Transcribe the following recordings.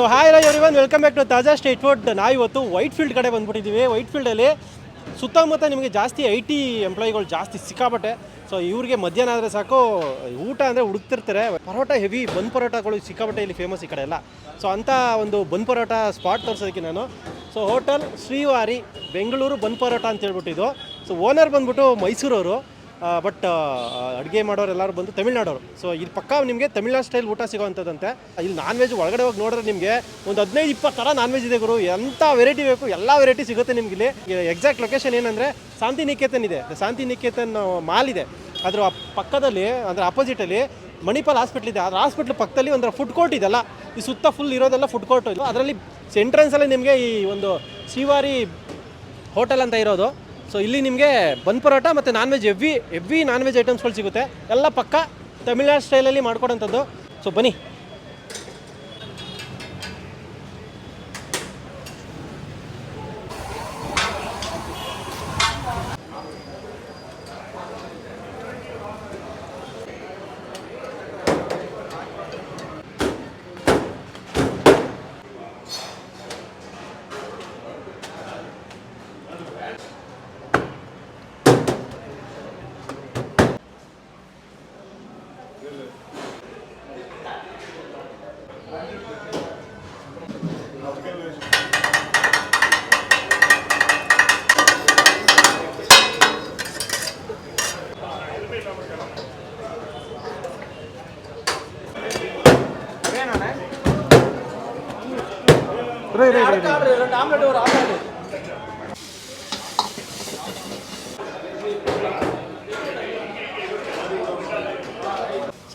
So hi Rai everyone welcome back to Taaza state food ನಾವು ಇವತ್ತು white field ಕಡೆ ಬಂದ್ಬಿಟ್ಟಿದ್ದೀವಿ white ಫೀಲ್ಡಲ್ಲಿ ಸುತ್ತಮುತ್ತ ನಿಮಗೆ ಜಾಸ್ತಿ ಐ ಟಿ ಎಂಪ್ಲಾಯಿಗಳು ಜಾಸ್ತಿ ಸಿಕ್ಕಾಪಟ್ಟೆ. ಸೊ ಇವ್ರಿಗೆ ಮಧ್ಯಾಹ್ನ ಆದರೆ ಸಾಕು, ಊಟ ಅಂದರೆ ಹುಡುಕ್ತಿರ್ತಾರೆ. ಪರೋಟ ಹೆವಿ ಬನ್ ಪರೋಟಗಳು ಸಿಕ್ಕಾಪಟ್ಟೆ ಇಲ್ಲಿ ಫೇಮಸ್ ಈ ಕಡೆ ಎಲ್ಲ. ಸೊ ಅಂಥ ಒಂದು ಬನ್ ಪರೋಟ ಸ್ಪಾಟ್ ತೋರಿಸೋದಕ್ಕೆ ನಾನು. So hotel Srivari, Bengaluru bun parotta ಅಂತ ಹೇಳ್ಬಿಟ್ಟಿದ್ದು ಸೊ ಓನರ್ ಬಂದ್ಬಿಟ್ಟು ಮೈಸೂರವರು. ಬಟ್ ಅಡುಗೆ ಮಾಡೋರು ಎಲ್ಲರೂ ಬಂದು ತಮಿಳ್ನಾಡೋರು ಸೊ ಇಲ್ಲಿ ಪಕ್ಕ ನಿಮಗೆ ತಮಿಳ್ನಾಡು ಸ್ಟೈಲ್ ಊಟ ಸಿಗೋವಂಥದ್ದಂತೆ ಇಲ್ಲಿ ನಾನ್ ವೆಜ್ ಒಳಗಡೆ ಹೋಗಿ ನೋಡಿದ್ರೆ ನಿಮಗೆ ಒಂದು ಹದಿನೈದು, ಇಪ್ಪತ್ತು ಥರ ನಾನ್ ವೆಜ್ ಇದೆ ಗುರು. ಎಂಥ ವೆರೈಟಿ ಬೇಕು, ಎಲ್ಲ ವೆರೈಟಿ ಸಿಗುತ್ತೆ ನಿಮ್ಗೆ ಇಲ್ಲಿ. ಎಕ್ಸಾಕ್ಟ್ ಲೊಕೇಶನ್ ಏನಂದರೆ ಶಾಂತಿ ನಿಕೇತನ್ ಇದೆ ಶಾಂತಿ ನಿಕೇತನ್ ಮಾಲ್ ಇದೆ. ಅದರ ಪಕ್ಕದಲ್ಲಿ, ಅಂದರೆ ಅಪೋಸಿಟಲ್ಲಿ ಮಣಿಪಾಲ್ ಹಾಸ್ಪಿಟ್ಲ್ ಇದೆ. ಅದ್ರ ಹಾಸ್ಪಿಟ್ಲ್ ಪಕ್ಕದಲ್ಲಿ ಒಂದು ಫುಡ್ ಕೋರ್ಟ್ ಇದೆಲ್ಲ. ಈ ಸುತ್ತ ಫುಲ್ ಇರೋದೆಲ್ಲ ಫುಡ್ ಕೋರ್ಟ್ ಇದು. ಅದರಲ್ಲಿ ಸೆಂಟ್ರೆನ್ಸಲ್ಲಿ ನಿಮಗೆ ಈ ಒಂದು ಶ್ರೀವಾರಿ ಹೋಟೆಲ್ ಅಂತ ಇರೋದು. ಸೊ ಇಲ್ಲಿ ನಿಮಗೆ ಬನ್ ಪರೋಟ ಮತ್ತು ನಾನ್ ವೆಜ್ ಎವ್ವಿ ಎವ್ವಿ ನಾನ್ ವೆಜ್ ಐಟಮ್ಸ್ಗಳು ಸಿಗುತ್ತೆ. ಎಲ್ಲ ಪಕ್ಕ ತಮಿಳ್ನಾಡು ಸ್ಟೈಲಲ್ಲಿ ಮಾಡ್ಕೊಡೋಂಥದ್ದು. ಸೊ ಬನ್ನಿ.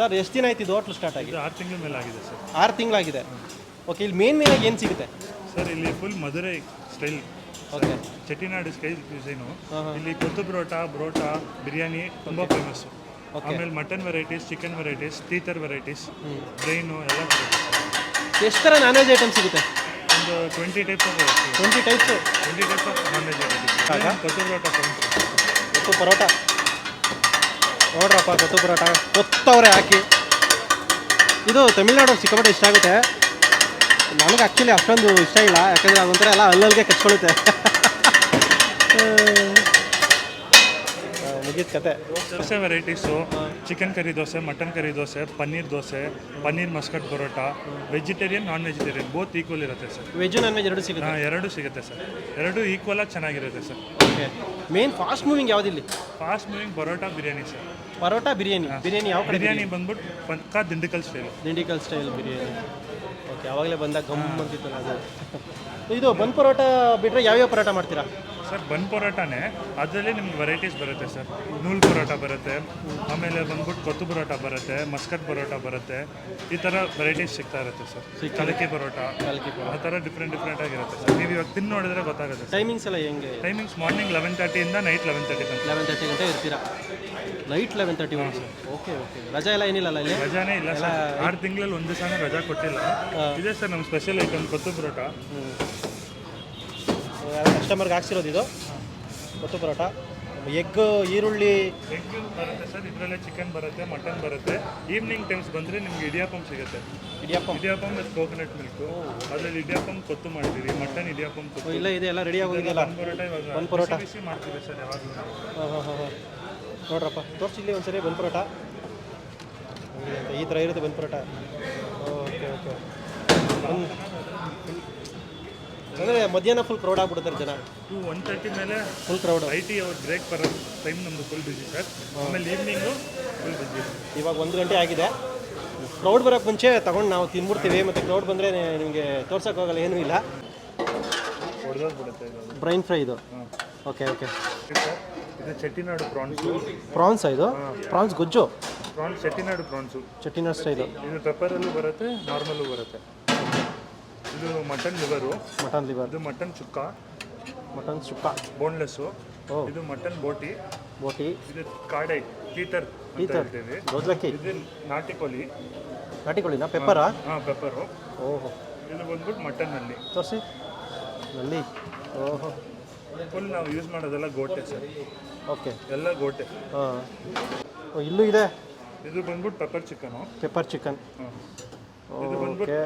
ಸರ್ ಎಷ್ಟು ದಿನ ಆಯ್ತು ಇದು ಹೋಟ್ಲು ಸ್ಟಾರ್ಟ್ ಆಗಿದೆ ಇದು ಆರು ತಿಂಗಳ ಮೇಲೆ ಆಗಿದೆ ಸರ್. ಆರು ತಿಂಗಳಾಗಿದೆ. ಓಕೆ ಇಲ್ಲಿ ಮೇನ್ ಮೇನಾಗಿ ಏನು ಸಿಗುತ್ತೆ? ಸರ್ ಇಲ್ಲಿ full Madurai style okay Chettinad style cuisine ಇಲ್ಲಿ ಕೊತ್ತು ಬ್ರೋಟ ಬರೋಟ ಬಿರಿಯಾನಿ ತುಂಬ ಫೇಮಸ್ಸು ಆಮೇಲೆ ಮಟನ್ ವೆರೈಟೀಸ್ ಚಿಕನ್ ವೆರೈಟೀಸ್ ಟೀತರ್ ವೆರೈಟೀಸ್ ಬ್ರೈನು ಎಲ್ಲ ಎಷ್ಟು ಥರ ನಾನ್ ವೆಜ್ ಐಟಮ್ ಸಿಗುತ್ತೆ? ಒಂದು twenty types of twenty types twenty types of non veg item kothu parotta famous kothu parotta ನೋಡ್ರಪ್ಪ ಕೊತ್ತು ಪರೋಟ. ಕೊತ್ತವ್ರೆ ಹಾಕಿ. ಇದು ತಮಿಳ್ನಾಡು ಸಿಕ್ಕಾಪಟ್ಟೆ ಇಷ್ಟ ಆಗುತ್ತೆ. ನನಗೆ ಆ್ಯಕ್ಚುಲಿ ಅಷ್ಟೊಂದು ಇಷ್ಟ ಇಲ್ಲ. ಯಾಕಂದರೆ ಅದೊಂಥರ ಎಲ್ಲ ಅಲ್ಲಲ್ಲಿಗೆ ಕಚ್ಕೊಳ್ಳುತ್ತೆ ಮುಗಿದ ಕತೆ. Dosa varieties chicken curry dosa mutton curry dosa paneer dosa paneer Muscat parotta vegetarian non vegetarian both equal ಇರುತ್ತೆ ಸರ್ ವೆಜ್ ನಾನ್ ವೆಜ್ ಎರಡು ಸಿಗುತ್ತೆ. ಹಾಂ ಎರಡು ಸಿಗುತ್ತೆ ಸರ್ ಎರಡು ಈಕ್ವಲಾಗಿ ಆಗಿ ಚೆನ್ನಾಗಿರುತ್ತೆ sir okay main fast moving ಯಾವುದಿಲ್ಲ? Fast moving parotta biryani sir parotta biryani. Biryani ಯಾವ ಕಡೆ ಬಿರಿಯಾನಿ ಬಂದ್ಬಿಟ್ಟು ಪಕ್ಕಾ Dindigul style. Dindigul style biryani. Okay ಯಾವಾಗಲೇ ಬಂದಾಗ ಗಮ್ ಅಂತಿತ್ತು ಅದು. ಇದು ಬಂದ್ ಪರೋಟ ಬಿಟ್ಟರೆ ಯಾವ್ಯಾವ ಪರೋಟ ಮಾಡ್ತೀರಾ? ಸರ್ ಬನ್ ಪರೋಟಾನೇ. ಅದರಲ್ಲಿ ನಿಮ್ಗೆ ವೆರೈಟೀಸ್ ಬರುತ್ತೆ ಸರ್. ನೂಲ್ ಪರೋಟ ಬರುತ್ತೆ ಆಮೇಲೆ ಬಂದ್ಬಿಟ್ಟು ಕೊತ್ತು ಪರೋಟ ಬರುತ್ತೆ ಮಸ್ಕಟ್ ಪರೋಟ ಬರುತ್ತೆ. ಈ ಥರ ವೆರೈಟೀಸ್ ಸಿಗ್ತಾ ಇರುತ್ತೆ ಸರ್. ಕಲಕಿ ಪರೋಟ ಕಲ್ಕಿ ಆ ಥರ ಡಿಫ್ರೆಂಟ್ ಡಿಫ್ರೆಂಟ್ ಆಗಿರುತ್ತೆ ಸರ್. ನೀವು ಇವಾಗ ತಿಂದು ನೋಡಿದ್ರೆ ಗೊತ್ತಾಗುತ್ತೆ ಟೈಮಿಂಗ್ಸ್ ಎಲ್ಲ ಹೆಂಗೆ? ಟೈಮಿಂಗ್ಸ್ ಮಾರ್ನಿಂಗ್ ಲೆವೆನ್ ತರ್ಟಿಯಿಂದ ನೈಟ್ ಲೆವೆನ್ ತರ್ಟಿ ತನಕ. ಲೆವೆನ್ ತರ್ಟಿ ಗಂಟೆ ಇರ್ತೀರಾ? Night eleven thirty okay okay ರಜಾ ಎಲ್ಲ ಏನಿಲ್ಲಲ್ಲ ಇಲ್ಲಿ? ರಜಾನೇ ಇಲ್ಲ ಸರ್. ಆರು ತಿಂಗಳಲ್ಲಿ ಒಂದು ದಿವಸನೇ ರಜಾ ಕೊಟ್ಟಿಲ್ಲ. ಇದೆ ಸರ್ ನಮ್ಮ ಸ್ಪೆಷಲ್ ಐಟಮ್ ಕೊತ್ತು ಪರೋಟ. ಕಸ್ಟಮರ್ಗೆ ಹಾಕ್ಸಿರೋದು ಇದು. ಕೊತ್ತು ಪರೋಟ. ಎಗ್ ಈರುಳ್ಳಿ. ಎಗ್ ಬರುತ್ತೆ ಸರ್ ಇದರಲ್ಲೇ ಚಿಕನ್ ಬರುತ್ತೆ ಮಟನ್ ಬರುತ್ತೆ. ಈವ್ನಿಂಗ್ ಟೈಮ್ಸ್ ಬಂದರೆ ನಿಮ್ಗೆ ಇಡಿಯಾಪಂ ಸಿಗುತ್ತೆ. ಇಡಿಯಪ್ಪ ಇಡಿಯಾಪಂ ಮತ್ತು ಕೋಕೋನಟ್ ಮಿಲ್ಕ್ ಅದರಲ್ಲಿ ಇಡಿಯಾಪಂ ಕೊತ್ತು ಮಾಡ್ತೀವಿ ಮಟನ್ ಇಡಿಯಾಪಂ ಕೊತ್ತು. ಇಲ್ಲ ಇದೆ ಎಲ್ಲ ರೆಡಿ ಆಗೋದಿಲ್ಲ ಬನ್ ಪರೋಟ ಇವಾಗ ಒಂದು ಪರೋಟ. ಬಿಸಿ ಮಾಡ್ತೀವಿ ಸರ್ ಯಾವಾಗಲೂ ಹಾಂ ಹಾಂ ಹಾಂ ಹಾಂ. ನೋಡ್ರಪ್ಪ ತೋರಿಸಿ ಇಲ್ಲಿ ಒಂದ್ಸರಿ ಬನ್ ಪರೋಟ. ಈ ಥರ ಇರುತ್ತೆ ಬನ್ ಪರೋಟ. ಓಕೆ ಓಕೆ ಅಂದರೆ ಮಧ್ಯಾಹ್ನ ಫುಲ್ ಕ್ರೌಡ್ ಆಗ್ಬಿಡ್ತಾರೆ ಜನ. ಟು ಒನ್ ತರ್ಟಿ ಮೇಲೆ ಫುಲ್ ಕ್ರೌಡ್ ಐ ಟಿ ಅವ್ರ ಬ್ರೇಕ್ ಬರೋ ಟೈಮ್ ನಮ್ಮದು ಫುಲ್ ಬಿಸಿ ಸರ್ ಆಮೇಲೆ ಈವ್ನಿಂಗು ಫುಲ್ ಬಿಸಿ ಇವಾಗ ಒಂದು ಗಂಟೆ ಆಗಿದೆ. ಕ್ರೌಡ್ ಬರೋಕ್ಕೆ ಮುಂಚೆ ತಗೊಂಡು ನಾವು ತಿನ್ಬಿಡ್ತೀವಿ. ಮತ್ತು ಕ್ರೌಡ್ ಬಂದರೆ ನಿಮಗೆ ತೋರ್ಸೋಕ್ಕಾಗಲ್ಲ ಏನೂ ಇಲ್ಲ. ಹೊಡೆದೋಗ್ಬಿಡುತ್ತೆ ಇದು ಬ್ರೈನ್ ಫ್ರೈ ಇದು. ಓಕೆ ಓಕೆ ಇದು ಚೆಟ್ಟಿನಾಡು ಪ್ರಾನ್ಸು ಪ್ರಾನ್ಸ್ ಇದು? ಪ್ರಾನ್ಸ್ ಗೊಜ್ಜು? Prawns Chettinad prawns Chettinad style ಇದು ಪೆಪ್ಪರಲ್ಲೂ ಬರುತ್ತೆ ನಾರ್ಮಲ್ಲೂ ಬರುತ್ತೆ. ಇದು ಮಟನ್ ಲಿವರು ಮಟನ್ ಲಿವರ್ ಇದು mutton chukka. Mutton chukka. Boneless ಓ. ಇದು ಮಟನ್ ಬೋಟಿ. ಬೋಟಿ. ಇದು ಕಾಡೆ ಟೀಟರ್ ಅಂತ. ಹೇಳ್ತೇವೆ. ಗೋದ್ಲಕ್ಕಿ. ಇದು ನಾಟಿ ಕೋಳಿ. ನಾಟಿ ಕೋಳಿನಾ ಪೆಪ್ಪರಾ ಹಾಂ ಪೆಪ್ಪರು ಓಹೋ. ಇದು ಬಂದ್ಬಿಟ್ಟು ಮಟನ್ನಲ್ಲಿ ತೋರಿಸಿ. ನಲ್ಲಿ ಓಹೋ. ಫುಲ್ ನಾವು ಯೂಸ್ ಮಾಡೋದೆಲ್ಲ ಗೋಟೆ ಸರ್. ಓಕೆ. ಎಲ್ಲ ಗೋಟೆ. ಹಾಂ. ಇಲ್ಲೂ ಇದೆ. ಇದು ಬಂದ್ಬಿಟ್ಟು ಪೆಪ್ಪರ್ ಚಿಕನು ಪೆಪ್ಪರ್ ಚಿಕನ್ ಇದು ಬಂದ್ಬಿಟ್ಟು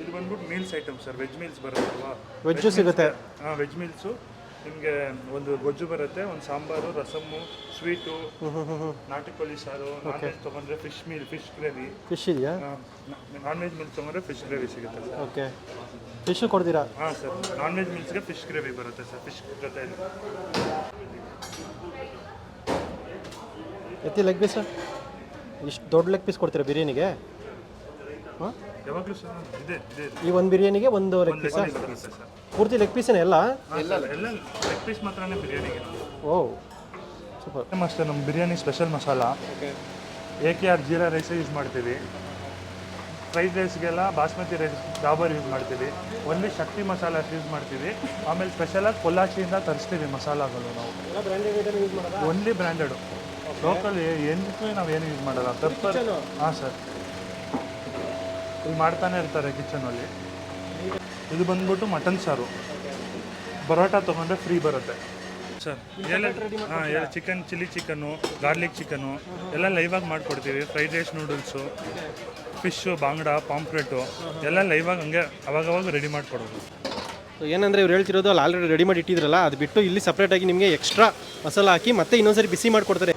ಇದು ಬಂದ್ಬಿಟ್ಟು meals item sir veg meals ಬರುತ್ತಲ್ವಾ? Veg ಸಿಗುತ್ತೆ. ಹಾಂ ವೆಜ್ ಮೀಲ್ಸು ನಿಮಗೆ ಒಂದು ಗೊಜ್ಜು ಬರುತ್ತೆ ಒಂದು ಸಾಂಬಾರು ರಸಮ್ಮು ಸ್ವೀಟು ಹ್ಞೂ ಹ್ಞೂ ಹ್ಞೂ ಹ್ಞೂ ನಾಟಿ ಕೋಳಿ ಸಾರು ನಾನ್ ವೆಜ್ ತೊಗೊಂಡ್ರೆ fish meal fish gravy fish ಇದೆಯಾ? ನಾನ್ ವೆಜ್ ಮೀಲ್ ತೊಗೊಂಡ್ರೆ ಫಿಶ್ ಗ್ರೇವಿ ಸಿಗುತ್ತೆ ಸರ್ ಓಕೆ. ಫಿಶ್ ಕೊಡ್ತೀರಾ? ಹಾಂ ಸರ್ ನಾನ್ ವೆಜ್ ಮೀಲ್ಸ್ಗೆ ಫಿಶ್ ಗ್ರೇವಿ ಬರುತ್ತೆ ಸರ್ ಫಿಶ್ ಜೊತೆ. ಎತ್ತಿ ಲೆಗ್ ಪೀಸ್ ಇಷ್ಟು ದೊಡ್ಡ ಲೆಗ್ ಪೀಸ್ ಕೊಡ್ತೀರಾ ಬಿರಿಯಾನಿಗೆ? ಹಾಂ? ಯಾವಾಗಲೂ ಸರ್ ಇದೆ ಇದೆ. ಈ ಒಂದು ಬಿರಿಯಾನಿಗೆ ಒಂದು ಲೆಗ್ ಪೀಸಾ ಸರ್. ಪೂರ್ತಿ ಲೆಗ್ ಪೀಸೇನೆ ಎಲ್ಲ? ಎಲ್ಲ ಎಲ್ಲ ಲೆಗ್ ಪೀಸ್ ಮಾತ್ರನೇ ಬಿರಿಯಾನಿಗೆ. ಓ ಸೂಪರ್. ನಮ್ಮ biryani special masala. A K R jeera rice use ಮಾಡ್ತೀವಿ. ಫ್ರೈಡ್ ರೈಸ್ಗೆಲ್ಲ ಬಾಸ್ಮತಿ ರೈಸ್ ಡಾಬರ್ ಯೂಸ್ ಮಾಡ್ತೀವಿ. ಒಂದೇ ಶಕ್ತಿ ಮಸಾಲ ಯೂಸ್ ಮಾಡ್ತೀವಿ. ಆಮೇಲೆ ಸ್ಪೆಷಲಾಗಿ ಕೊಲ್ಲಾಚಿಯಿಂದ ತರಿಸ್ತೀವಿ ಮಸಾಲಾಗಳು ನಾವು. ಒನ್ಲಿ ಬ್ರ್ಯಾಂಡೆಡು ಲೋಕಲ್ ಎಂದಕ್ಕೂ ನಾವು ಏನು ಯೂಸ್ ಮಾಡಲ್ಲ. ಪೆಪ್ಪರ್ ಹಾಂ ಸರ್. ಇಲ್ಲಿ ಮಾಡ್ತಾನೆ ಇರ್ತಾರೆ ಕಿಚನಲ್ಲಿ ಇದು ಬಂದ್ಬಿಟ್ಟು ಮಟನ್ ಸಾರು. ಪರೋಟ ತೊಗೊಂಡ್ರೆ ಫ್ರೀ ಬರುತ್ತೆ. ಸರ್ ಹಾಂ ಎಲ್ಲ chicken chilli chicken garlic chicken ಎಲ್ಲ ಲೈವಾಗಿ ಮಾಡಿಕೊಡ್ತೀವಿ. Fried rice noodles fish bangda pomfret ಎಲ್ಲ ಲೈವಾಗಿ ಹಂಗೆ ಅವಾಗವಾಗ ರೆಡಿ ಮಾಡಿಕೊಡೋದು. ಸೊ ಏನಂದರೆ ಇವ್ರು ಹೇಳ್ತಿರೋದು ಅಲ್ಲಿ ಆಲ್ರೆಡಿ ರೆಡಿ ಮಾಡಿ ಇಟ್ಟಿದ್ರಲ್ಲ ಅದು ಬಿಟ್ಟು ಇಲ್ಲಿ ಸಪ್ರೇಟಾಗಿ ನಿಮಗೆ ಎಕ್ಸ್ಟ್ರಾ ಮಸಾಲ ಹಾಕಿ ಮತ್ತೆ ಇನ್ನೊಂದ್ಸರಿ ಬಿಸಿ ಮಾಡಿಕೊಡ್ತಾರೆ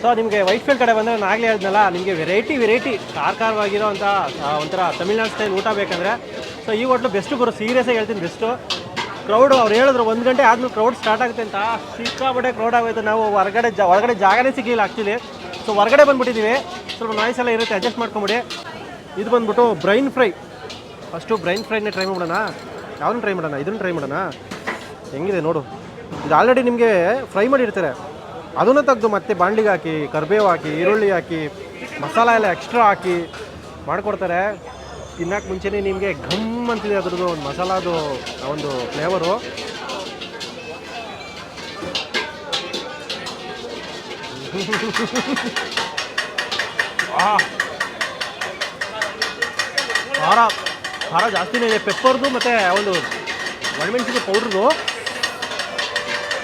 ಸೊ ನಿಮಗೆ ವೈಟ್ ಫೀಲ್ಡ್ ಕಡೆ ಬಂದರೆ ನಾನು ಆಗಲೇ ಹೇಳಿದ್ನಲ್ಲ, ನಿಮಗೆ ವೆರೈಟಿ ವೆರೈಟಿ ಕಾರ್ಕಾರವಾಗಿರೋಂಥ ಒಂಥರ ತಮಿಳ್ನಾಡು ಸ್ಟೈಲ್ ಊಟ ಬೇಕಂದರೆ. ಸೊ ಈ ಹೋಟ್ಲು ಬೆಸ್ಟು ಗುರು ಸೀರಿಯಸ್ಸಾಗಿ ಹೇಳ್ತೀನಿ ಬೆಸ್ಟು ಕ್ರೌಡು ಅವ್ರು ಹೇಳಿದ್ರು, ಒಂದು ಗಂಟೆ ಆದ್ಮೇಲೆ ಕ್ರೌಡ್ ಸ್ಟಾರ್ಟ್ ಆಗುತ್ತೆ ಅಂತ. ಸಿಕ್ಕಾಪಟ್ಟೆ ಕ್ರೌಡ್ ಆಗೋಯ್ತು. ನಾವು ಹೊರಗಡೆ ಜ, ಹೊರಗಡೆ ಜಾಗನೇ ಸಿಗಲಿಲ್ಲ ಆ್ಯಕ್ಚುಲಿ ಸೊ ಹೊರಗಡೆ ಬಂದುಬಿಟ್ಟಿದ್ದೀವಿ ಸ್ವಲ್ಪ ನಾಯ್ಸ್ ಎಲ್ಲ ಇರುತ್ತೆ ಅಡ್ಜಸ್ಟ್ ಮಾಡ್ಕೊಂಬಿಡಿ. ಇದು ಬಂದ್ಬಿಟ್ಟು ಬ್ರೈನ್ ಫ್ರೈ ಫಸ್ಟು ಬ್ರೈನ್ ಫ್ರೈನೇ ಟ್ರೈ ಮಾಡೋಣ ಯಾವ್ದನ್ನ ಟ್ರೈ ಮಾಡೋಣ? ಇದನ್ನು ಟ್ರೈ ಮಾಡೋಣ. ಹೆಂಗಿದೆ ನೋಡು. ಇದು ಆಲ್ರೆಡಿ ನಿಮಗೆ ಫ್ರೈ ಮಾಡಿರ್ತಾರೆ. ಅದನ್ನು ತೆಗೆದು ಮತ್ತೆ ಬಾಂಡಿಗೆ ಹಾಕಿ, ಕರ್ಬೇವು ಹಾಕಿ, ಈರುಳ್ಳಿ ಹಾಕಿ, ಮಸಾಲ ಎಲ್ಲ ಎಕ್ಸ್ಟ್ರಾ ಹಾಕಿ ಮಾಡಿಕೊಡ್ತಾರೆ. ತಿನ್ನಕ್ಕೆ ಮುಂಚೆನೇ ನಿಮಗೆ ಘಮ್ ಅಂತಿದೆ ಅದ್ರದ್ದು ಒಂದು ಮಸಾಲಾದು ಒಂದು ಫ್ಲೇವರು ಖಾರ ಖಾರ ಜಾಸ್ತಿನೇ ಇದೆ. ಪೆಪ್ಪರ್ದು ಮತ್ತು ಒಂದು ಒಣಮೆಣಸಿನ ಪೌಡ್ರದು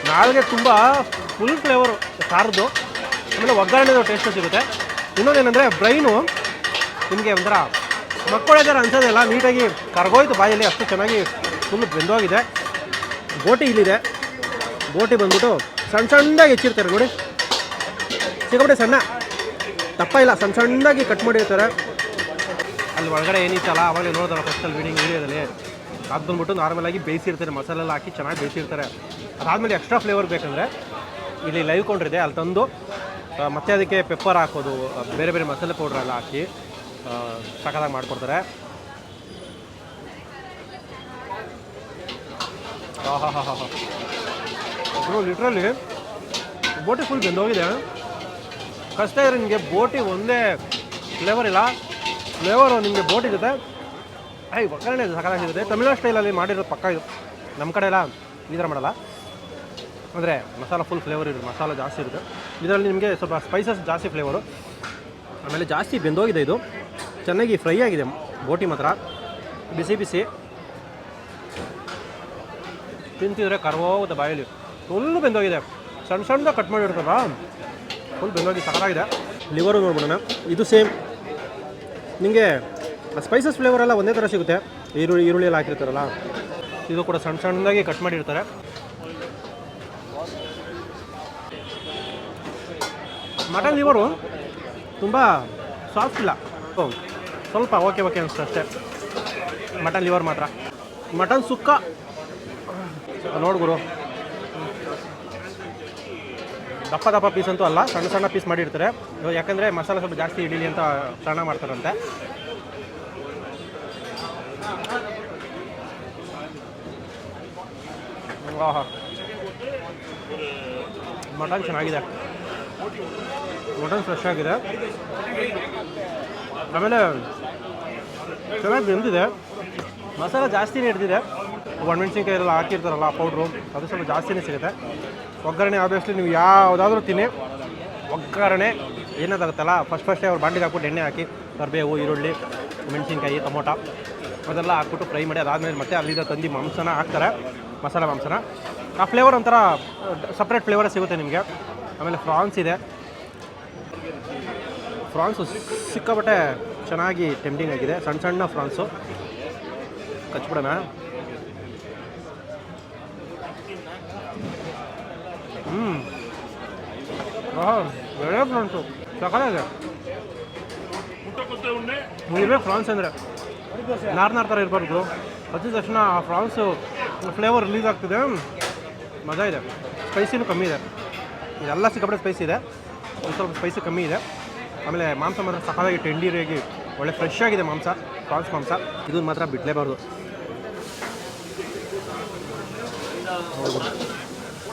ನಾಲ್ಗೆ ತುಂಬ ಫುಲ್ ಫ್ಲೇವರು ಖಾರದ್ದು ಆಮೇಲೆ ಒಗ್ಗರಣೆದು ಟೇಸ್ಟ್ ಸಿಗುತ್ತೆ. ಇನ್ನೊಂದೇನೆಂದರೆ ಬ್ರೈನು ನಿಮಗೆ ಒಂಥರ ಮಕ್ಕಳಿದ್ದಾರೆ ಅನ್ಸೋದಿಲ್ಲ ನೀಟಾಗಿ ಕರ್ಗೋಯ್ತು ಬಾಯಲ್ಲಿ, ಅಷ್ಟು ಚೆನ್ನಾಗಿ ಫುಲ್ ಬೆಂದೋಗಿದೆ. ಬೋಟಿ ಇಲ್ಲಿದೆ. ಬೋಟಿ ಬಂದ್ಬಿಟ್ಟು ಸಣ್ಣ ಸಣ್ಣದಾಗಿ ಹೆಚ್ಚಿರ್ತಾರೆ ನೋಡಿ. ಸಿಗಬಿಟ್ಟೆ ಸಣ್ಣ. ದಪ್ಪ ಇಲ್ಲ, ಸಣ್ಣ ಸಣ್ಣದಾಗಿ ಕಟ್ ಮಾಡಿರ್ತಾರೆ. ಅಲ್ಲಿ ಒಳಗಡೆ ಏನಿತ್ತಲ್ಲ ಅವಾಗಲೇ ನೋಡಿದಲ್ಲ ಫಸ್ಟಲ್ಲಿ ವೀಡಿಂಗ್ ವೀಡಿಯೋದಲ್ಲಿ ಅದು ಬಂದ್ಬಿಟ್ಟು ನಾರ್ಮಲಾಗಿ ಬೇಯಿಸಿರ್ತಾರೆ ಮಸಾಲೆ ಎಲ್ಲ ಹಾಕಿ ಚೆನ್ನಾಗಿ ಬೇಯಿಸಿರ್ತಾರೆ. ಅದಾದಮೇಲೆ ಎಕ್ಸ್ಟ್ರಾ ಫ್ಲೇವರ್ ಬೇಕಂದರೆ ಇಲ್ಲಿ ಲೈವ್ ಕೊಂಡಿದೆ ಅಲ್ಲಿ ತಂದು ಮತ್ತೆ ಅದಕ್ಕೆ ಪೆಪ್ಪರ್ ಹಾಕೋದು ಬೇರೆ ಬೇರೆ ಮಸಾಲೆ ಪೌಡ್ರ್ ಎಲ್ಲ ಹಾಕಿ ಸಖತ್ತಾಗಿ ಮಾಡಿಕೊಡ್ತಾರೆ. ಹಾಂ ಹಾಂ ಹಾಂ ಹಾಂ ಬ್ರೋ ಲಿಟ್ರಲಿ ಬೋಟಿ ಫುಲ್ ಬೆಂದೋಗಿದೆ. ಕಷ್ಟ ಇದ್ರೆ ನಿಮಗೆ ಬೋಟಿ ಒಂದೇ ಫ್ಲೇವರ್ ಇಲ್ಲ. ಫ್ಲೇವರು ನಿಮಗೆ ಬೋಟಿ ಜೊತೆ ಐ ಒಗ್ಗರಣೆ ಸಕಾಲಾಗಿದೆ ತಮಿಳ್ನಾಡು ಸ್ಟೈಲಲ್ಲಿ ಮಾಡಿರೋದು ಪಕ್ಕ ಇದು. ನಮ್ಮ ಕಡೆ ಎಲ್ಲ ಈ ಥರ ಮಾಡಲ್ಲ. ಅಂದರೆ ಮಸಾಲ ಫುಲ್ ಫ್ಲೇವರ್ ಇರುತ್ತೆ, ಮಸಾಲ ಜಾಸ್ತಿ ಇರುತ್ತೆ. ಇದರಲ್ಲಿ ನಿಮಗೆ ಸ್ವಲ್ಪ ಸ್ಪೈಸಸ್ ಜಾಸ್ತಿ ಫ್ಲೇವರು ಆಮೇಲೆ ಜಾಸ್ತಿ ಬೆಂದೋಗಿದೆ ಇದು. ಚೆನ್ನಾಗಿ ಫ್ರೈ ಆಗಿದೆ ಬೋಟಿ ಮಾತ್ರ. ಬಿಸಿ ಬಿಸಿ. ತಿಂತಿದ್ರೆ ಕರ್ವೋಗುತ್ತೆ ಬಾಯಲ್ಲಿ. ಫುಲ್ಲು ಬೆಂದೋಗಿದೆ. ಸಣ್ಣ ಸಣ್ಣದ ಕಟ್ ಮಾಡಿರ್ತಲ್ಲ? ಫುಲ್ ಬೆಂದೋಗಿ ಸಕಲಾಗಿದೆ ಲಿವರು ನೋಡ್ಬಿಡೋಣ. ಇದು ಸೇಮ್ ನಿಮಗೆ ಸ್ಪೈಸಸ್ ಫ್ಲೇವರೆಲ್ಲ ಒಂದೇ ಥರ ಸಿಗುತ್ತೆ. ಈರುಳ್ಳಿ ಈರುಳ್ಳಿ ಎಲ್ಲ ಹಾಕಿರ್ತಾರಲ್ಲ? ಇದು ಕೂಡ ಸಣ್ಣ ಸಣ್ಣದಾಗಿ ಕಟ್ ಮಾಡಿರ್ತಾರೆ. ಮಟನ್ ಲಿವರು ತುಂಬ ಸಾಫ್ಟ್ ಇಲ್ಲ. ಓ, ಸ್ವಲ್ಪ ಓಕೆ ಓಕೆ ಅನಿಸ್ತು ಅಷ್ಟೇ. ಮಟನ್ ಲಿವರ್ ಮಾತ್ರ. ಮಟನ್ ಸುಕ್ಕ. ನೋಡು ಗುರು. ದಪ್ಪ ದಪ್ಪ ಪೀಸ್ ಅಂತೂ ಅಲ್ಲ ಸಣ್ಣ ಸಣ್ಣ ಪೀಸ್ ಮಾಡಿರ್ತಾರೆ. ಯಾಕಂದರೆ ಮಸಾಲೆ ಸ್ವಲ್ಪ ಜಾಸ್ತಿ ಇಡೀಲಿ ಅಂತ ಸಣ್ಣ ಮಾಡ್ತಾರಂತೆ. ಮಟನ್ ಚೆನ್ನಾಗಿದೆ. ಮಟನ್ ಫ್ರೆಶ್ ಆಗಿದೆ. ಆಮೇಲೆ ಚೆನ್ನಾಗಿ ಬೆಂದಿದೆ. ಮಸಾಲ ಜಾಸ್ತಿನೇ ಹಿಡ್ದಿದೆ. ಒಣಮೆಣ್ಸಿನ್ಕಾಯಿ ಎಲ್ಲ ಹಾಕಿರ್ತಾರಲ್ಲ ಪೌಡ್ರು ಅದು ಸ್ವಲ್ಪ ಜಾಸ್ತಿನೇ ಸಿಗುತ್ತೆ. ಒಗ್ಗರಣೆ ಆಬ್ವಿಯಸ್ಲಿ ನೀವು ಯಾವುದಾದ್ರೂ ತಿನ್ನಿ. ಒಗ್ಗರಣೆ ಏನದಾಗುತ್ತಲ್ಲ ಫಸ್ಟ್ ಫಸ್ಟೇ ಅವ್ರು ಬಾಂಡಿಗೆ ಹಾಕ್ಬಿಟ್ಟು ಎಣ್ಣೆ ಹಾಕಿ, ಕರಿಬೇವು, ಈರುಳ್ಳಿ ಮೆಣಸಿನ್ಕಾಯಿ ಟೊಮೊಟೊ ಅದೆಲ್ಲ ಹಾಕ್ಬಿಟ್ಟು ಫ್ರೈ ಮಾಡಿ ಅದಾದಮೇಲೆ ಮತ್ತೆ ಅಲ್ಲಿಂದ ತಂದು ಮಾಂಸನ ಹಾಕ್ತಾರೆ, ಮಸಾಲೆ ಮಾಂಸನ. ಆ ಫ್ಲೇವರ್ ಒಂಥರ ಸಪ್ರೇಟ್ ಫ್ಲೇವರೇ ಸಿಗುತ್ತೆ ನಿಮಗೆ. ಆಮೇಲೆ ಫ್ರಾನ್ಸ್ ಇದೆ. ಫ್ರಾನ್ಸು ಸಿಕ್ಕಾಪಟ್ಟೆ ಚೆನ್ನಾಗಿ ಟೆಂಪ್ಟಿಂಗ್ ಆಗಿದೆ. ಸಣ್ಣ ಸಣ್ಣ ಫ್ರಾನ್ಸು. ಕಚ್ಬಿಡೋಣ. ಹ್ಞೂ ಒಳ್ಳೆ ಫ್ರಾನ್ಸು. ಸಕಾಲಾಗಿದೆ ಇರಬೇಕು ಫ್ರಾನ್ಸ್ ಅಂದರೆ. ನಾರ್ ನಾರ್ ಥರ ಇರಬಾರ್ದು. ಹಚ್ಚಿದ ತಕ್ಷಣ ಆ ಫ್ರಾನ್ಸು ಫ್ಲೇವರ್ ರಿಲೀಸ್ ಆಗ್ತಿದೆ. ಮಜಾ ಇದೆ. ಸ್ಪೈಸಿನೂ ಕಮ್ಮಿ ಇದೆ. ಇದೆಲ್ಲ ಸಿಕ್ಕಾಪಟ್ಟೆ ಸ್ಪೈಸ್ ಇದೆ. ಒಂದು ಸ್ವಲ್ಪ ಸ್ಪೈಸಿ ಕಮ್ಮಿ ಇದೆ. ಆಮೇಲೆ ಮಾಂಸ ಮಾತ್ರ ಸಕಾಲಾಗಿ ಟೆಂಡಿರಿಯಾಗಿ ಒಳ್ಳೆ ಫ್ರೆಶ್ ಆಗಿದೆ ಮಾಂಸ ಪ್ರಾನ್ಸ್ ಮಾಂಸ. ಇದನ್ನು ಮಾತ್ರ ಬಿಡಲೇಬಾರ್ದು.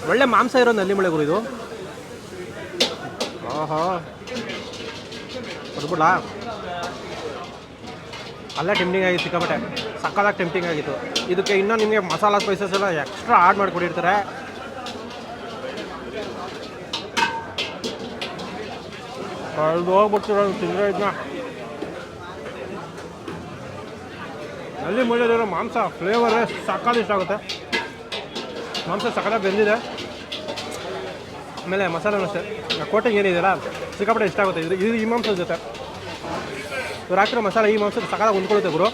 ಒಳ್ಳೆ ಮಾಂಸ ಇರೋ ನಲ್ಲಿ ಗುರು ಇದು. ಆಹಾ. ಕೊಡ್ಬಿಡ್ಲಾ ಅಲ್ಲೇ ಟೆಂಪ್ಟಿಂಗ್ ಆಗಿತ್ತು ಸಿಕ್ಕಾಪಟ್ಟೆ. ಸಕ್ಕದಾಗಿ ಟೆಂಪ್ಟಿಂಗ್ ಆಗಿತ್ತು. ಇದಕ್ಕೆ ಇನ್ನೂ ನಿಮಗೆ ಮಸಾಲ ಸ್ಪೈಸಸ್ ಎಲ್ಲ ಎಕ್ಸ್ಟ್ರಾ ಆ್ಯಡ್ ಮಾಡಿಕೊಟ್ಟಿರ್ತಾರೆ ಕಳೆದು ಹೋಗ್ಬಿಡ್ತೀರ ತಿಂದರೆ ಇದನ್ನ ಅಲ್ಲಿ ಮುಳ್ಳಿರೋ ಮಾಂಸ ಫ್ಲೇವರೇ ಸಕ್ಕದ ಇಷ್ಟ ಆಗುತ್ತೆ ಮಾಂಸ ಸಕ್ಕದಾಗಿ ಬೆಂದಿದೆ ಆಮೇಲೆ ಮಸಾಲೆನೂ ಅಷ್ಟೇ ಕೋಟೆಗೆ ಏನಿದೆಯಲ್ಲ ಸಿಕ್ಕಾಪಟ್ಟೆ ಇಷ್ಟ ಆಗುತ್ತೆ ಇದು ಇದು ಈ ಮಾಂಸದ ಜೊತೆ ಇವ್ರು ಹಾಕಿರೋ ಮಸಾಲೆ ಈ ಮಾಂಸದ ಸಕ್ಕದಾಗಿ ಹೊಂದ್ಕೊಳ್ಳುತ್ತೆ ಗುರು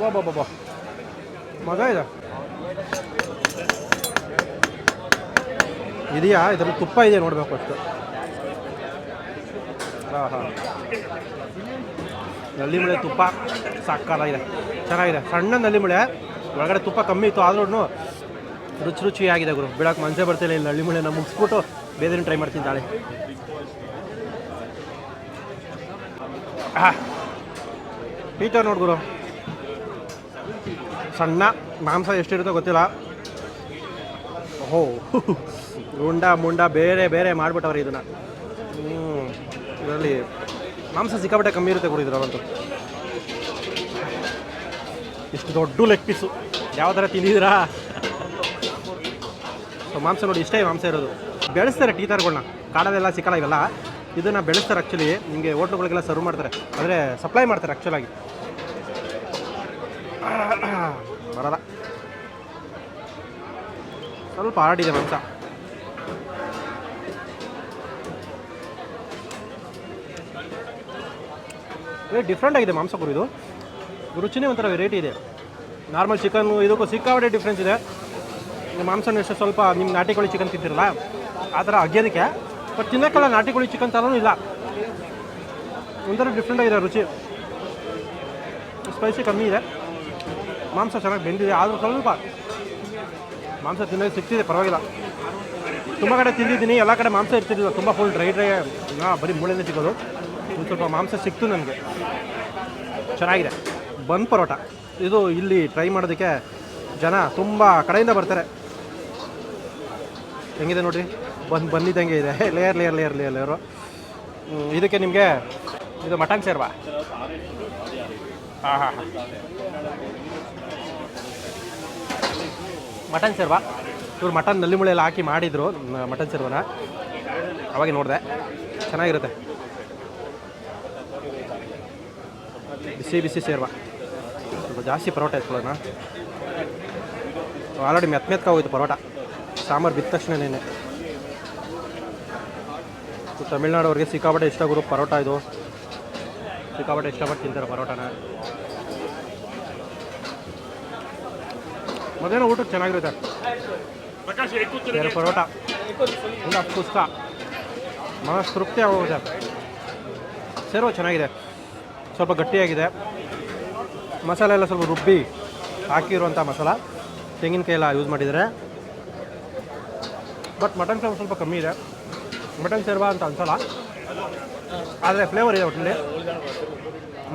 ಬಾ ಬಾ ಬಾ ಮಜಾ ಇದೆ ಇದೆಯಾ ಇದರಲ್ಲಿ ತುಪ್ಪ ಇದೆ ನೋಡಬೇಕು ಅಷ್ಟು ಹಾಂ ಹಾಂ. ನಲ್ಲಿ ಮಳೆ ತುಪ್ಪ ಸಾಕಾಗಿದೆ ಚೆನ್ನಾಗಿದೆ. ಸಣ್ಣ ನಲ್ಲಿ ಮಳೆ ಒಳಗಡೆ ತುಪ್ಪ ಕಮ್ಮಿ ಇತ್ತು ಆದ್ರೂ ರುಚಿ ರುಚಿಯಾಗಿದೆ ಗುರು. ಬಿಡಕ್ಕೆ ಮನಸ್ಸೇ ಬರ್ತಿಲ್ಲ ಇಲ್ಲಿ ಹಳ್ಳಿ ನಾವು ಮುಗಿಸ್ಬಿಟ್ಟು ಬೇರೆ ಟ್ರೈ ಮಾಡ್ತೀನಿ ತಾಳೆ. ಪೀಠ ನೋಡು ಗುರು. ಸಣ್ಣ ಮಾಂಸ ಎಷ್ಟಿರುತ್ತೋ ಗೊತ್ತಿಲ್ಲ. ಓಹೋ. ಉಂಡ, ಮುಂಡ ಬೇರೆ ಬೇರೆ ಮಾಡಿಬಿಟ್ಟವ್ರೆ ಇದನ್ನು. ಇದರಲ್ಲಿ ಮಾಂಸ ಸಿಕ್ಕಾಪಟ್ಟೆ ಕಮ್ಮಿ ಇರುತ್ತೆ ಇದ್ರಲ್ಲಂತೂ. ಇಷ್ಟು ದೊಡ್ಡ ಲೆಗ್ ಪೀಸು ಯಾವ ಥರ ತಿಂದಿದ್ದೀರಾ? ಸೊ ಮಾಂಸ ನೋಡಿ ಇಷ್ಟೇ ಮಾಂಸ ಇರೋದು. ಬೆಳೆಸ್ತಾರೆ ಟೀತರ್ಗಳನ್ನ ಕಾಡಲ್ಲೆಲ್ಲ ಸಿಕ್ಕಲ್ಲ ಇವೆಲ್ಲ. ಇದನ್ನು ಬೆಳೆಸ್ತಾರೆ ಆ್ಯಕ್ಚುಲಿ ನಿಮಗೆ ಹೋಟ್ಲುಗಳಿಗೆಲ್ಲ ಸರ್ವ್ ಮಾಡ್ತಾರೆ. ಅಂದರೆ ಸಪ್ಲೈ ಮಾಡ್ತಾರೆ ಆ್ಯಕ್ಚುಲಾಗಿ ಬರಲ್ಲ. ಸ್ವಲ್ಪ ಹಾರ್ಡ್ ಮಾಂಸ. ಡಿಫ್ರೆಂಟ್ ಆಗಿದೆ ಮಾಂಸ ಗುರು ಇದು ರುಚಿನೇ ಒಂಥರ ವೆರೈಟಿ ಇದೆ. ನಾರ್ಮಲ್ ಚಿಕನ್ನು ಇದಕ್ಕೂ ಸಿಕ್ಕಾಪಟ್ಟೆ ಡಿಫ್ರೆನ್ಸ್ ಇದೆ. ಮಾಂಸನ ಎಷ್ಟು ಸ್ವಲ್ಪ ನಿಮ್ಮ ನಾಟಿ ಕೋಳಿ ಚಿಕನ್ ತಿಂತಿರಲ್ಲ, ಆ ಥರ ಅಗ್ಯೋದಕ್ಕೆ ಬಟ್ ತಿನ್ನೋಕ್ಕಲ್ಲ ನಾಟಿ ಕೋಳಿ ಚಿಕನ್ ಥರನೂ ಇಲ್ಲ. ಒಂಥರ ಡಿಫ್ರೆಂಟ್ ಆಗಿದೆ ರುಚಿ. ಸ್ಪೈಸಿ ಕಮ್ಮಿ ಇದೆ. ಮಾಂಸ ಚೆನ್ನಾಗಿ ಬೆಂದಿದೆ, ಆದರೂ ಸ್ವಲ್ಪ ಮಾಂಸ ತಿನ್ನೋದು ಸಿಗ್ತಿದೆ ಪರವಾಗಿಲ್ಲ. ತುಂಬ ಕಡೆ ತಿಂದಿದ್ದೀನಿ, ಎಲ್ಲ ಕಡೆ ಮಾಂಸ ಇರ್ತಿದ್ದಿಲ್ಲ ತುಂಬ ಫುಲ್ ಡ್ರೈ ಡ್ರೈ ಬರೀ ಮೂಳೆನೇ ಸಿಗೋದು. ಒಂದು ಸ್ವಲ್ಪ ಮಾಂಸ ಸಿಕ್ತು ನನಗೆ ಚೆನ್ನಾಗಿದೆ. ಬನ್ ಪರೋಟ. ಇದು ಇಲ್ಲಿ ಟ್ರೈ ಮಾಡೋದಕ್ಕೆ ಜನ ತುಂಬ ಕಡೆಯಿಂದ ಬರ್ತಾರೆ. ಹೆಂಗಿದೆ ನೋಡಿರಿ? ಬಂದು ಬಂದಿದ್ದಂಗೆ ಇದೆ. Layer layer layer layer layer ಇದಕ್ಕೆ ನಿಮಗೆ ಇದು ಮಟನ್ ಸೇರ್ವಾ? ಹಾಂ ಹಾಂ ಮಟನ್ ಸೇರ್ವಾ? ಇವ್ರು ಮಟನ್ನಲ್ಲಿ ಮುಳೆ ಎಲ್ಲ ಹಾಕಿ ಮಾಡಿದರು ಮಟನ್ ಸೇರ್ವನ. ಅವಾಗ ನೋಡಿದೆ. ಚೆನ್ನಾಗಿರುತ್ತೆ. ಬಿಸಿ ಬಿಸಿ ಸೇರ್ವ. ಸ್ವಲ್ಪ ಜಾಸ್ತಿ ಪರೋಟ ಎತ್ಕೊಳ್ಳೋಣ ಆಲ್ರೆಡಿ ಮೆತ್ ಮೆತ್ಕ ಹೋಯ್ತು ಪರೋಟ. ಸಾಂಬಾರು ಬಿದ್ದ ತಕ್ಷಣನೇ ತಮಿಳ್ನಾಡವ್ರಿಗೆ ಸಿಕ್ಕಾಪಟ್ಟೆ ಇಷ್ಟ ಗುರು ಪರೋಟ ಇದು. ಸಿಕ್ಕಾಪಟ್ಟೆ ಇಷ್ಟಪಟ್ಟು ತಿಂತಾರೆ ಪರೋಟನ. ಮಧ್ಯಾಹ್ನ ಊಟಕ್ಕೆ ಚೆನ್ನಾಗಿರುತ್ತೆ. ಎರಡು ಪರೋಟ. ಇಲ್ಲ ಪುಸ್ತಕ ಕುಸ್ಕ ಮನಸ್ಸು ತೃಪ್ತಿ ಆಗೋಗುತ್ತೆ. ಸೇರೋ ಚೆನ್ನಾಗಿದೆ. ಸ್ವಲ್ಪ ಗಟ್ಟಿಯಾಗಿದೆ. ಮಸಾಲೆ ಎಲ್ಲ ಸ್ವಲ್ಪ ರುಬ್ಬಿ ಹಾಕಿರುವಂಥ ಮಸಾಲ. ತೆಂಗಿನಕಾಯಿ ಎಲ್ಲ ಯೂಸ್ ಮಾಡಿದ್ದಾರೆ. ಬಟ್ ಮಟನ್ ಫ್ಲೇವರ್ ಸ್ವಲ್ಪ ಕಮ್ಮಿ ಇದೆ. ಮಟನ್ ಸೇರ್ವಾ ಅಂತ ಅನ್ಸಲ್ಲ. ಆದರೆ ಫ್ಲೇವರ್ ಇದೆ ಒಟ್ಟಿನಲ್ಲಿ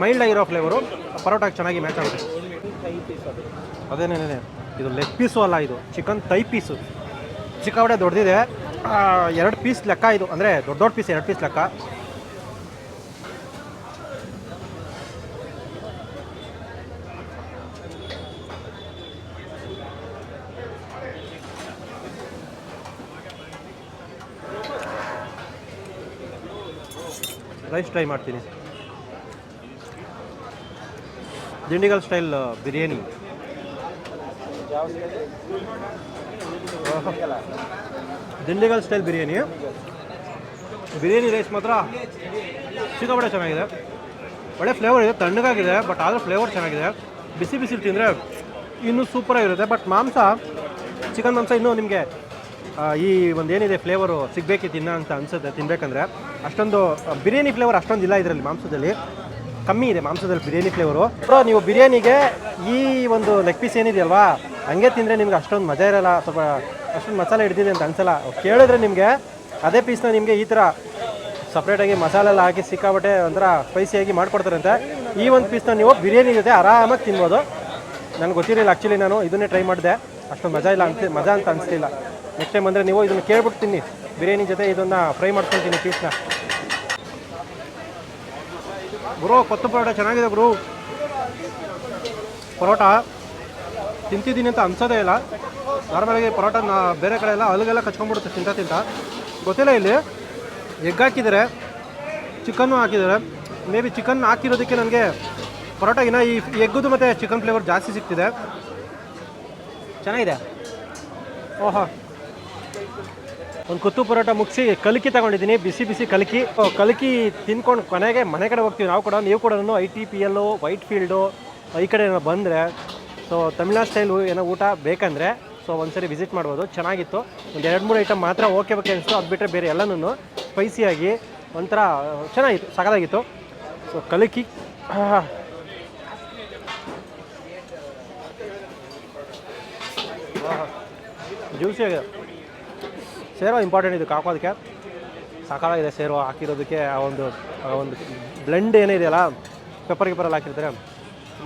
ಮೈಲ್ಡ್ ಆಗಿರೋ ಫ್ಲೇವರು ಪರೋಟಾಗೆ ಚೆನ್ನಾಗಿ ಮ್ಯಾಚ್ ಆಗುತ್ತೆ. ಅದೇನೇನೇ ಇದು ಲೆಗ್ ಪೀಸು ಅಲ್ಲ ಇದು. ಚಿಕನ್ ತೈ ಪೀಸು ಚಿಕ್ಕವಡೆ ದೊಡ್ಡದಿದೆ ಎರಡು ಪೀಸ್ ಲೆಕ್ಕ ಇದು. ಅಂದರೆ ದೊಡ್ಡ ದೊಡ್ಡ ಪೀಸ್ ಎರಡು ಪೀಸ್ ಲೆಕ್ಕ. ರೈಸ್ ಟ್ರೈ ಮಾಡ್ತೀನಿ. Dindigul style biryani. Dindigul style biryani. Biryani rice ಮಾತ್ರ ಸಿಕ್ಕಾಪಟ್ಟೆ ಚೆನ್ನಾಗಿದೆ. ಒಳ್ಳೆ ಫ್ಲೇವರ್ ಇದೆ, ತಣ್ಣಗಾಗಿದೆ ಬಟ್ ಆದರೂ ಫ್ಲೇವರ್ ಚೆನ್ನಾಗಿದೆ. ಬಿಸಿ ಬಿಸಿ ತಿಂದರೆ ಇನ್ನೂ ಸೂಪರಾಗಿರುತ್ತೆ ಬಟ್ ಮಾಂಸ ಚಿಕನ್ ಮಾಂಸ ಇನ್ನೂ ನಿಮಗೆ ಈ ಒಂದು ಏನಿದೆ ಫ್ಲೇವರು ಸಿಗಬೇಕಿತ್ತು ತಿನ್ನ ಅಂತ ಅನ್ಸುತ್ತೆ ತಿನ್ಬೇಕಂದ್ರೆ. ಅಷ್ಟೊಂದು ಬಿರಿಯಾನಿ ಫ್ಲೇವರ್ ಅಷ್ಟೊಂದು ಇಲ್ಲ ಇದರಲ್ಲಿ ಮಾಂಸದಲ್ಲಿ. ಕಮ್ಮಿ ಇದೆ ಮಾಂಸದಲ್ಲಿ ಬಿರಿಯಾನಿ ಫ್ಲೇವರು ಬ್ರೋ ನೀವು ಬಿರಿಯಾನಿಗೆ ಈ ಒಂದು ಲೆಗ್ ಪೀಸ್ ಏನಿದೆಯಲ್ವಾ, ಹಂಗೆ ತಿಂದರೆ ನಿಮ್ಗೆ ಅಷ್ಟೊಂದು ಮಜಾ ಇರಲ್ಲ, ಸ್ವಲ್ಪ ಅಷ್ಟೊಂದು ಮಸಾಲೆ ಹಿಡ್ದಿದೆ ಅಂತ ಅನ್ಸಲ್ಲ. ಕೇಳಿದ್ರೆ ನಿಮಗೆ ಅದೇ ಪೀಸ್ನ ನಿಮಗೆ ಈ ಥರ ಸಪ್ರೇಟಾಗಿ ಮಸಾಲೆ ಎಲ್ಲ ಹಾಕಿ ಸಿಕ್ಕಾಬಟ್ಟೆ ಒಂಥರ ಸ್ಪೈಸಿಯಾಗಿ ಮಾಡಿಕೊಡ್ತಾರಂತೆ. ಈ ಒಂದು ಪೀಸ್ನ ನೀವು ಬಿರಿಯಾನಿ ಜೊತೆ ಆರಾಮಾಗಿ ತಿನ್ಬೋದು. ನನಗೆ ಗೊತ್ತಿರಲಿಲ್ಲ ಆ್ಯಕ್ಚುಲಿ ನಾನು, ಇದನ್ನೇ ಟ್ರೈ ಮಾಡಿದೆ. ಅಷ್ಟೊಂದು ಮಜಾ ಇಲ್ಲ ಅನ್ಸಿ, ಮಜಾ ಅಂತ ಅನಿಸ್ಲಿಲ್ಲ. ನೆಕ್ಸ್ಟ್ ಟೈಮ್ ಅಂದರೆ ನೀವು ಇದನ್ನು ಕೇಳ್ಬಿಟ್ಟು ತಿನ್ನಿ ಬಿರಿಯಾನಿ ಜೊತೆ ಇದನ್ನು ಫ್ರೈ ಮಾಡ್ಕೊಳ್ತೀನಿ ಪೀಸ್ನ. ಗುರು ಕೊತ್ತು ಪರೋಟ ಚೆನ್ನಾಗಿದೆ ಬ್ರೋ. ಪರೋಟ ತಿಂತಿದ್ದೀನಿ ಅಂತ ಅನ್ಸೋದೇ ಇಲ್ಲ. ನಾರ್ಮಲಾಗಿ ಪರೋಟ ನಾ ಬೇರೆ ಕಡೆ ಎಲ್ಲ ಅಲ್ಲಿಗೆಲ್ಲ ಕಚ್ಕೊಂಡ್ಬಿಡುತ್ತೆ ತಿಂತ ತಿಂತ. ಗೊತ್ತಿಲ್ಲ ಇಲ್ಲಿ. ಎಗ್ ಹಾಕಿದ್ದಾರೆ. ಚಿಕನ್ನು ಹಾಕಿದ್ದಾರೆ. ಮೇ ಬಿ ಚಿಕನ್ ಹಾಕಿರೋದಕ್ಕೆ ನನಗೆ ಪರೋಟ ಇನ್ನೂ ಈ ಎಗ್ಗುದು ಮತ್ತು ಚಿಕನ್ ಫ್ಲೇವರ್ ಜಾಸ್ತಿ ಸಿಗ್ತಿದೆ. ಚೆನ್ನಾಗಿದೆ. ಓಹೋ. ಒಂದು ಕುತ್ತು ಪರೋಟ ಮುಗಿಸಿ ಕಲಿಕಿ ತಗೊಂಡಿದ್ದೀನಿ. ಬಿಸಿ ಬಿಸಿ ಕಲಿಕಿ. ಕಲಿಕಿ ತಿನ್ಕೊಂಡು ಕೊನೆಗೆ ಮನೆ ಕಡೆ ಹೋಗ್ತೀವಿ ನಾವು ಕೂಡ. ನೀವು ಕೂಡ I T P L Whitefield ಈ ಕಡೆ ಏನೋ ಬಂದರೆ ಸೊ ತಮಿಳ್ನಾಡು ಸ್ಟೈಲು ಏನೋ ಊಟ ಬೇಕಂದರೆ ಸೊ ಒಂದ್ಸರಿ ವಿಸಿಟ್ ಮಾಡ್ಬೋದು. ಚೆನ್ನಾಗಿತ್ತು. ಒಂದು ಎರಡು ಮೂರು ಐಟಮ್ ಮಾತ್ರ ಓಕೆ ಓಕೆ ಅನಿಸ್ತು. ಅದು ಬಿಟ್ಟರೆ ಬೇರೆ ಎಲ್ಲನೂ ಸ್ಪೈಸಿಯಾಗಿ ಒಂಥರ ಚೆನ್ನಾಗಿತ್ತು ಸಕದಾಗಿತ್ತು ಸೊ ಕಲಿಕಿ. ಜ್ಯೂಸಿ ಆಗಿದೆ. ಸೇರೋ ಇಂಪಾರ್ಟೆಂಟ್ ಇದು ಹಾಕೋದಕ್ಕೆ ಸಾಕಾಗಿದೆ ಸೇರೋ, ಹಾಕಿರೋದಕ್ಕೆ ಆ ಒಂದು ಆ ಒಂದು ಬ್ಲೆಂಡ್ ಏನಿದೆಯಲ್ಲ ಪೆಪ್ಪರ್ ಗಿಪ್ಪರಲ್ಲಿ ಹಾಕಿರ್ತಾರೆ.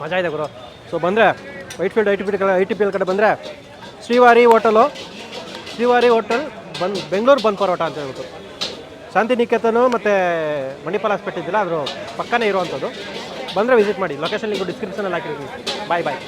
ಮಜಾ ಇದೆ ಗುರು. ಸೊ ಬಂದರೆ Whitefield I T P ಕಡೆ ಐ ಟಿ ಪಿ ಎಲ್ ಕಡೆ ಬಂದರೆ, ಶ್ರೀವಾರಿ ಹೋಟೆಲು ಶ್ರೀವಾರಿ ಹೋಟೆಲ್ ಬಂದು, ಬೆಂಗಳೂರು ಬಂದ್ ಪರೋಟ ಅಂತ ಹೇಳ್ಬಿಟ್ಟು. ಶಾಂತಿನಿಕೇತನು ಮತ್ತು ಮಣಿಪಾಲ್ ಹಾಸ್ಪಿಟಲ್ ಇದೆಯಲ್ಲ ಅದರ ಪಕ್ಕನೇ ಇರುವಂಥದ್ದು. ಬಂದರೆ ವಿಸಿಟ್ ಮಾಡಿ. ಲೊಕೇಶನ್ ಲಿಂಕು ಡಿಸ್ಕ್ರಿಪ್ಷನಲ್ಲಿ ಹಾಕಿರ್ತೀನಿ. ಬಾಯ್ ಬಾಯ್